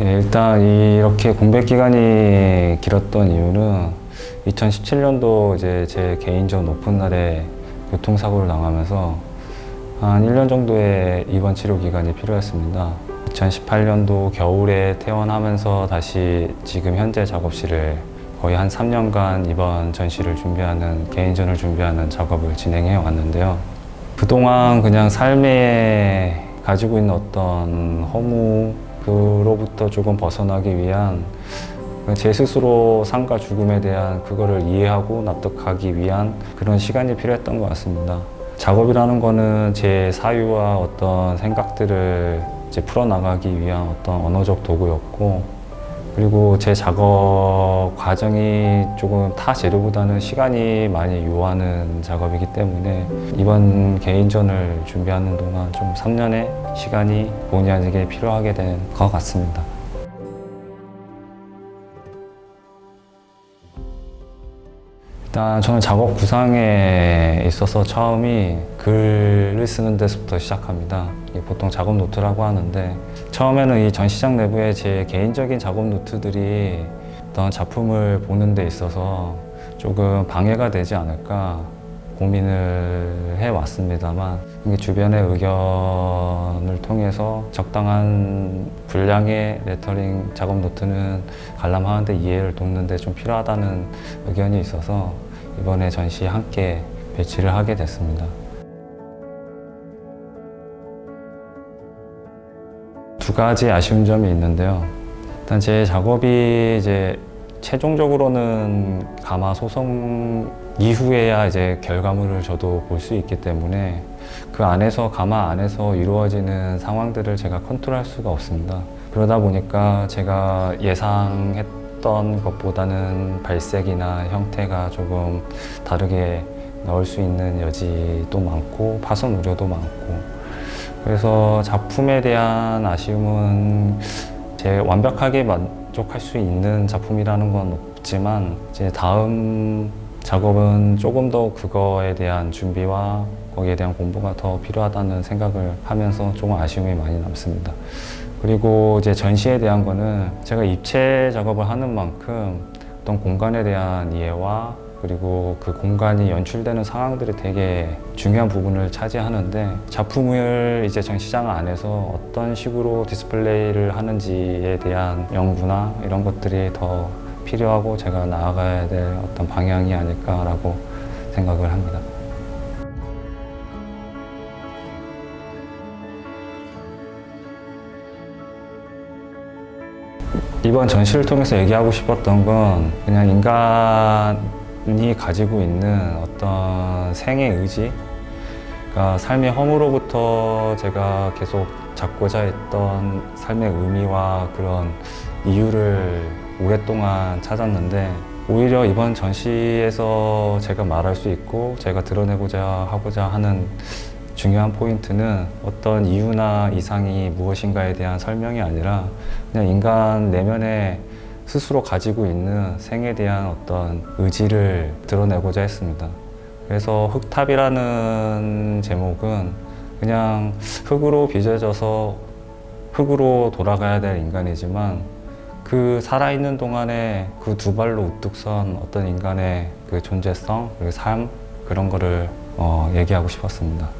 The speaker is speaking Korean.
예, 일단 이렇게 공백 기간이 길었던 이유는 2017년도 이제 제 개인전 오픈 날에 교통사고를 당하면서 한 1년 정도의 입원 치료 기간이 필요했습니다. 2018년도 겨울에 퇴원하면서 다시 지금 현재 작업실을 거의 한 3년간 이번 전시를 준비하는 개인전을 준비하는 작업을 진행해 왔는데요. 그동안 그냥 삶에 가지고 있는 어떤 허무 그로부터 조금 벗어나기 위한 제 스스로 삶과 죽음에 대한 그거를 이해하고 납득하기 위한 그런 시간이 필요했던 것 같습니다. 작업이라는 거는 제 사유와 어떤 생각들을 이제 풀어나가기 위한 어떤 언어적 도구였고 그리고 제 작업 과정이 조금 타 재료보다는 시간이 많이 요하는 작업이기 때문에 이번 개인전을 준비하는 동안 좀 3년의 시간이 본의 아니게 필요하게 된 것 같습니다. 일단 저는 작업 구상에 있어서 처음이 글을 쓰는 데서부터 시작합니다. 보통 작업 노트라고 하는데 처음에는 이 전시장 내부에 제 개인적인 작업 노트들이 어떤 작품을 보는 데 있어서 조금 방해가 되지 않을까 고민을 해왔습니다만 주변의 의견을 통해서 적당한 분량의 레터링 작업 노트는 관람하는데 이해를 돕는데 좀 필요하다는 의견이 있어서 이번에 전시에 함께 배치를 하게 됐습니다. 두 가지 아쉬운 점이 있는데요. 일단 제 작업이 이제 최종적으로는 가마 소송 이후에야 이제 결과물을 저도 볼 수 있기 때문에 그 안에서 가마 안에서 이루어지는 상황들을 제가 컨트롤할 수가 없습니다. 그러다 보니까 제가 예상했던 것보다는 발색이나 형태가 조금 다르게 나올 수 있는 여지도 많고 파손 우려도 많고 그래서 작품에 대한 아쉬움은 제 완벽하게 만족할 수 있는 작품이라는 건 없지만 이제 다음 작업은 조금 더 그거에 대한 준비와 거기에 대한 공부가 더 필요하다는 생각을 하면서 조금 아쉬움이 많이 남습니다. 그리고 이제 전시에 대한 거는 제가 입체 작업을 하는 만큼 어떤 공간에 대한 이해와 그리고 그 공간이 연출되는 상황들이 되게 중요한 부분을 차지하는데 작품을 이제 전시장 안에서 어떤 식으로 디스플레이를 하는지에 대한 연구나 이런 것들이 더 필요하고 제가 나아가야 될 어떤 방향이 아닐까라고 생각을 합니다. 이번 전시를 통해서 얘기하고 싶었던 건 그냥 인간이 가지고 있는 어떤 생의 의지, 그러니까 삶의 허무로부터 제가 계속 잡고자 했던 삶의 의미와 그런 이유를 오랫동안 찾았는데 오히려 이번 전시에서 제가 말할 수 있고 제가 드러내고자 하고자 하는 중요한 포인트는 어떤 이유나 이상이 무엇인가에 대한 설명이 아니라 그냥 인간 내면에 스스로 가지고 있는 생에 대한 어떤 의지를 드러내고자 했습니다. 그래서 흙탑이라는 제목은 그냥 흙으로 빚어져서 흙으로 돌아가야 될 인간이지만 그 살아있는 동안에 그 두 발로 우뚝 선 어떤 인간의 그 존재성 그리고 삶 그런 거를 어, 얘기하고 싶었습니다.